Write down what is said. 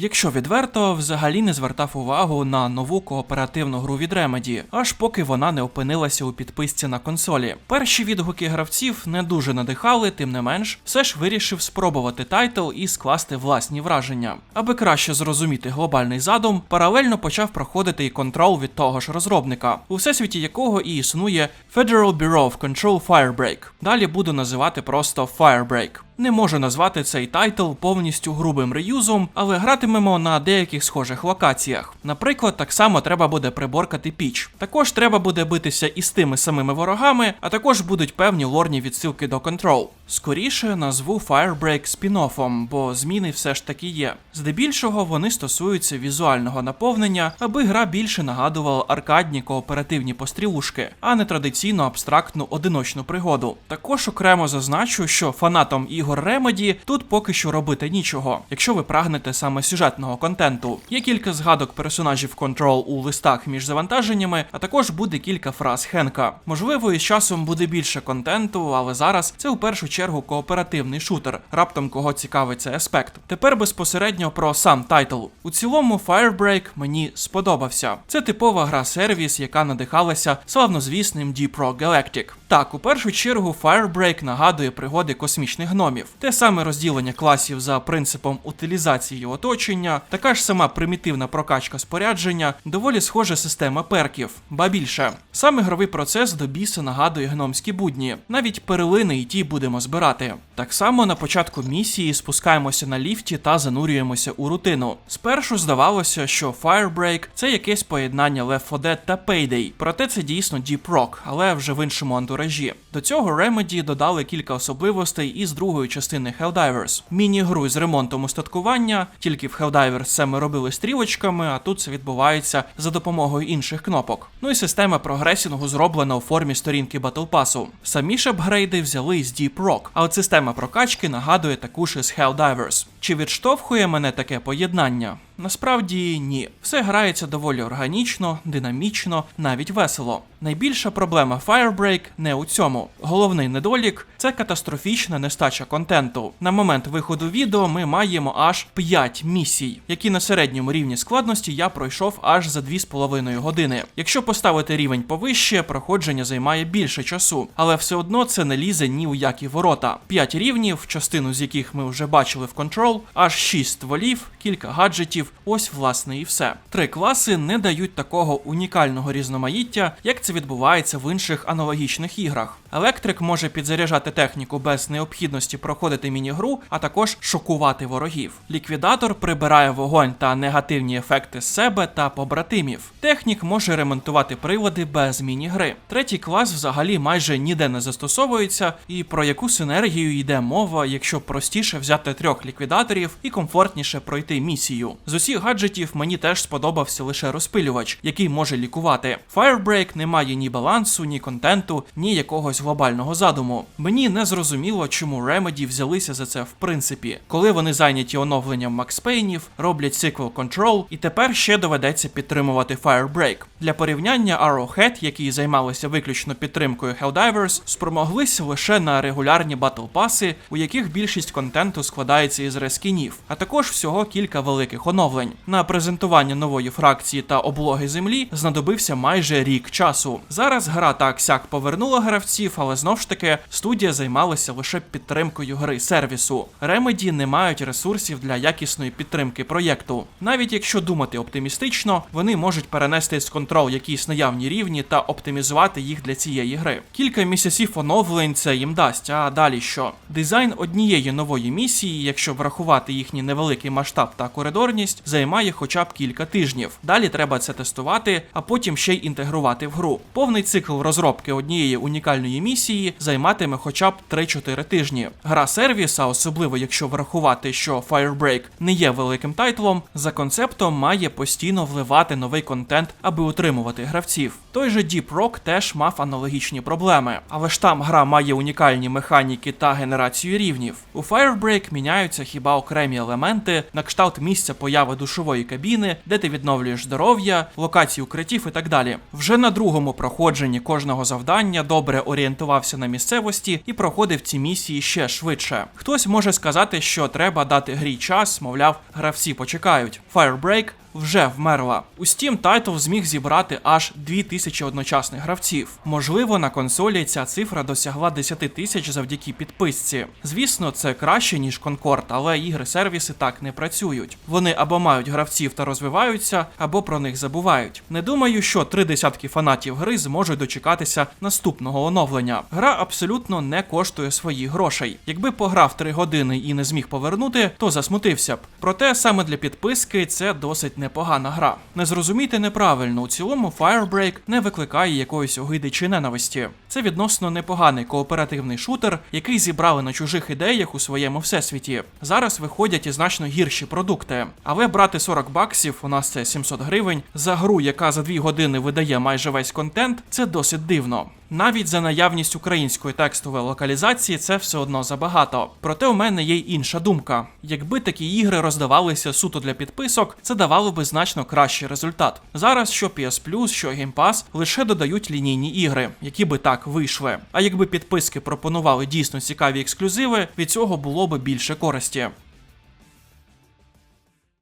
Якщо відверто, взагалі не звертав увагу на нову кооперативну гру від Remedy, аж поки вона не опинилася у підписці на консолі. Перші відгуки гравців не дуже надихали, тим не менш, все ж вирішив спробувати тайтл і скласти власні враження. Аби краще зрозуміти глобальний задум, паралельно почав проходити і контрол від того ж розробника, у всесвіті якого і існує Federal Bureau of Control Firebreak. Далі буду називати просто Firebreak. Не можу назвати цей тайтл повністю грубим реюзом, але гратимемо на деяких схожих локаціях. Наприклад, так само треба буде приборкати піч. Також треба буде битися із тими самими ворогами, а також будуть певні лорні відсилки до Control. Скоріше назву Firebreak спін-оффом, бо зміни все ж таки є. Здебільшого вони стосуються візуального наповнення, аби гра більше нагадувала аркадні кооперативні пострілушки, а не традиційну абстрактну одиночну пригоду. Також окремо зазначу, що фанатам ігор Remedy тут поки що робити нічого, якщо ви прагнете саме сюжетного контенту. Є кілька згадок персонажів Control у листах між завантаженнями, а також буде кілька фраз Хенка. Можливо, із часом буде більше контенту, але зараз це у першу чергу кооперативний шутер. Раптом кого цікавить цей аспект. Тепер безпосередньо про сам тайтл. У цілому Firebreak мені сподобався. Це типова гра сервіс, яка надихалася славнозвісним Deep Rock Galactic. Так, у першу чергу Firebreak нагадує пригоди космічних гномів. Те саме розділення класів за принципом утилізації оточення, така ж сама примітивна прокачка спорядження, доволі схожа система перків, ба більше. Сам ігровий процес до біса нагадує гномські будні. Навіть перлини і ті будемо збирати. Так само на початку місії спускаємося на ліфті та занурюємося у рутину. Спершу здавалося, що Firebreak це якесь поєднання Left 4 Dead та Payday, проте це дійсно Deep Rock, але вже в іншому антуражі. До цього Remedy додали кілька особливостей із другої частини Helldivers. Міні-гру з ремонтом устаткування, тільки в Helldivers це ми робили стрілочками, а тут це відбувається за допомогою інших кнопок. Ну і система прогресінгу зроблена у формі сторінки Battle Pass. Самі ж апгрейди взяли з Deep Rock, а от система прокачки нагадує таку ж із Helldivers. Чи відштовхує мене таке поєднання? Насправді ні. Все грається доволі органічно, динамічно, навіть весело. Найбільша проблема Firebreak не у цьому. Головний недолік це катастрофічна нестача контенту. На момент виходу відео ми маємо аж 5 місій, які на середньому рівні складності я пройшов аж за 2,5 години. Якщо поставити рівень повище, проходження займає більше часу, але все одно це не лізе ні у які ворота. 5 рівнів, частину з яких ми вже бачили в Control, аж 6 стволів, кілька гаджетів, ось власне і все. Три класи не дають такого унікального різноманіття, як це відбувається в інших аналогічних іграх. Електрик може підзаряджати техніку без необхідності проходити міні-гру, а також шокувати ворогів. Ліквідатор прибирає вогонь та негативні ефекти з себе та побратимів. Технік може ремонтувати прилади без міні-гри. Третій клас взагалі майже ніде не застосовується, і про яку синергію йде мова, якщо простіше взяти трьох ліквідаторів і комфортніше пройти місію. З усіх гаджетів мені теж сподобався лише розпилювач, який може лікувати. Firebreak не має ні балансу, ні контенту, ні якогось глобального задуму. Мені не зрозуміло, чому Remedy взялися за це в принципі, коли вони зайняті оновленням Макс Пейнів, роблять сиквел Control, і тепер ще доведеться підтримувати Firebreak. Для порівняння Arrowhead, які займалися виключно підтримкою Helldivers, спромоглися лише на регулярні батл паси, у яких більшість контенту складається із рескінів, а також всього кілька великих оновлень. На презентування нової фракції та облоги землі знадобився майже рік часу. Зараз гра так сяк повернула гравців, але знов ж таки студія займалася лише підтримкою гри сервісу. Remedy не мають ресурсів для якісної підтримки проєкту. Навіть якщо думати оптимістично, вони можуть перенести з контрол якісь наявні рівні та оптимізувати їх для цієї гри. Кілька місяців оновлень це їм дасть. А далі що? Дизайн однієї нової місії, якщо врахувати їхній невеликий масштаб та коридорність, займає хоча б кілька тижнів. Далі треба це тестувати, а потім ще й інтегрувати в гру. Повний цикл розробки однієї унікальної місії займатиме хоча б 3-4 тижні. Гра сервіс, а особливо якщо врахувати, що Firebreak не є великим тайтлом, за концептом має постійно вливати новий контент, аби утримувати гравців. Той же Deep Rock теж мав аналогічні проблеми, але ж там гра має унікальні механіки та генерацію рівнів. У Firebreak міняються хіба окремі елементи, на кшталт місця появи душової кабіни, де ти відновлюєш здоров'я, локації укриттів і так далі. Вже на другому проходженні кожного завдання добре орієнтувався на місцевості і проходив ці місії ще швидше. Хтось може сказати, що треба дати грі час, мовляв, гравці почекають. Firebreak вже вмерла. У Steam Title зміг зібрати аж 2000 одночасних гравців. Можливо, на консолі ця цифра досягла 10 тисяч завдяки підписці. Звісно, це краще ніж Concord, але ігри-сервіси так не працюють. Вони або мають гравців та розвиваються, або про них забувають. Не думаю, що три десятки фанатів гри зможуть дочекатися наступного оновлення. Гра абсолютно не коштує своїх грошей. Якби пограв 3 години і не зміг повернути, то засмутився б. Проте саме для підписки це досить непогана гра. Не зрозумійте неправильно, у цілому Firebreak не викликає якоїсь огиди чи ненависті. Це відносно непоганий кооперативний шутер, який зібрали на чужих ідеях у своєму всесвіті. Зараз виходять і значно гірші продукти. Але брати 40 баксів, у нас це 700 гривень, за гру, яка за 2 години видає майже весь контент, це досить дивно. Навіть за наявність української текстової локалізації це все одно забагато. Проте у мене є й інша думка. Якби такі ігри роздавалися суто для підписок, це давало би значно кращий результат. Зараз що PS Plus, що Game Pass лише додають лінійні ігри, які би так вийшли. А якби підписки пропонували дійсно цікаві ексклюзиви, від цього було би більше користі.